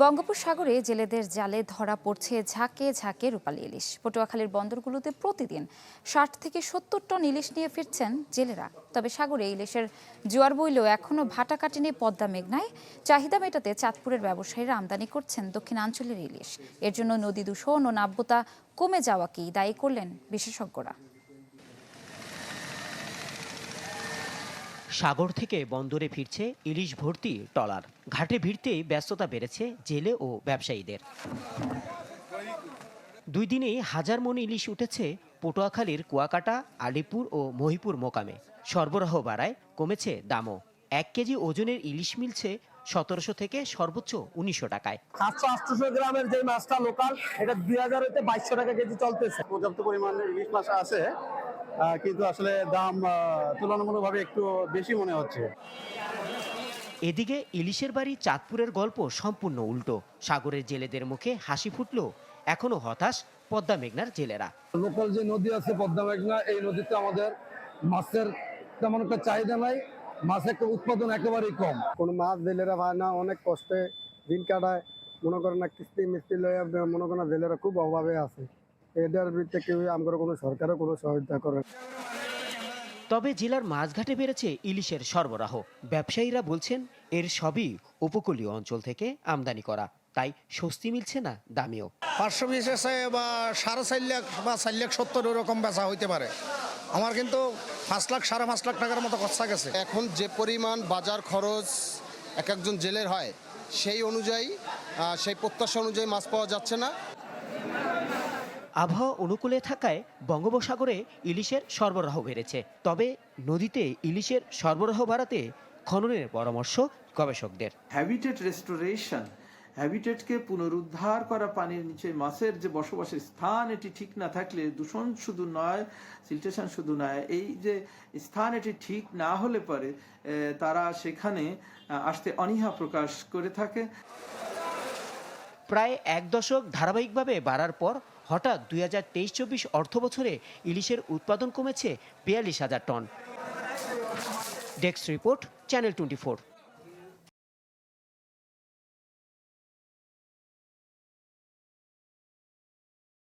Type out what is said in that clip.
বঙ্গোপসাগরে জেলেদের জালে ধরা পড়ছে ঝাঁকে ঝাঁকে রূপালী ইলিশ। পটুয়াখালীর বন্দরগুলোতে প্রতিদিন ষাট থেকে সত্তর টন ইলিশ নিয়ে ফিরছেন জেলেরা। তবে সাগরে ইলিশের জোয়ার বইলেও এখনও ভাটা কাটেনি পদ্মা মেঘনায়। চাহিদা মেটাতে চাঁদপুরের ব্যবসায়ীরা আমদানি করছেন দক্ষিণাঞ্চলের ইলিশ। এর জন্য নদী দূষণ ও নাব্যতা কমে যাওয়াকেই দায়ী করলেন বিশেষজ্ঞরা। সাগর থেকে বন্দরে ফিরছে ইলিশ ভর্তি ট্রলার ঘাটে ভিড়তেই ব্যস্ততা বেড়েছে জেলে ও ব্যবসায়ীদের। দুই দিনেই হাজার মন ইলিশ উঠেছে পটুয়াখালীর কুয়াকাটা আলিপুর ও মহিপুর মোকামে। সরবরাহ বাড়ায় কমেছে দামও। এক কেজি ওজনের ইলিশ মিলছে সতেরোশো থেকে সর্বোচ্চ উনিশশো টাকায়। সাতশো আটশোশো গ্রামের যে মাছটা লোকাল এটা দুই হাজার হইতে বাইশশো টাকা কেজি চলতেছে। পর্যাপ্ত পরিমাণে ইলিশ মাছ আছে। কিন্তু আসলে দাম আহ, তুলনামূলকভাবে একটু বেশি মনে হচ্ছে। এদিকে ইলিশের বাড়ি চাঁদপুরের গল্প সম্পূর্ণ উল্টো। সাগরের জেলেদের মুখে হাসি ফুটলো এখনও হতাশ পদ্মা মেঘনার জেলেরা। লোকাল যে নদী আছে পদ্মা মেঘনা এই নদীতে আমাদের মাছের তেমন একটা চাহিদা নাই। মাছের উৎপাদন একেবারেই কম। কোনো মাছ জেলেরা পায় না অনেক কষ্টে দিন কাটায়। মনে করেন না কিস্তি মিস্তি লইয়া মনে করেন না জেলেরা খুব অভাবে আছে। এদের বিরুদ্ধে কেউ আমার কোনো সরকারও কোনো সহায়তা করে তবে জেলার মাছঘাটে বেড়েছে ইলিশের সরবরাহ। ব্যবসায়ীরা বলছেন এর সবই উপকূলীয় অঞ্চল থেকে আমদানি করা। তাই স্বস্তি মিলছে না দামেও। পাঁচশো বিশ এসে বা সাড়ে চার লাখ বা চার লাখ সত্তর ওরকম বেচা হইতে পারে। আমার কিন্তু পাঁচ লাখ সাড়ে পাঁচ লাখ টাকার মতো খরচা গেছে। এখন যে পরিমাণ বাজার খরচ এক একজন জেলের হয় সেই অনুযায়ী আহ, সেই প্রত্যাশা অনুযায়ী মাছ পাওয়া যাচ্ছে না। আবহাওয়া অনুকূলে থাকায় বঙ্গোপসাগরে ইলিশের সরবরাহ বেড়েছে। তবে নদীতে ইলিশের সরবরাহ বাড়াতে খননের পরামর্শ গবেষকদের। হ্যাবিটেট রেস্টোরেশন হ্যাবিটেটকে পুনরুদ্ধার করা পানির নিচে মাছের যে বসবাসের স্থান এটি ঠিক না থাকলে দূষণ শুধু নয় সিলটেশন শুধু নয় এই যে স্থান এটি ঠিক না হলে পরে তারা সেখানে আসতে অনীহা প্রকাশ করে থাকে। প্রায় এক দশক ধারাবাহিকভাবে বাড়ার পর হঠাৎ দুই হাজার তেইশ চব্বিশ অর্থ বছরে ইলিশের উৎপাদন কমেছে বিয়াল্লিশ হাজার ton. Desk report, channel twenty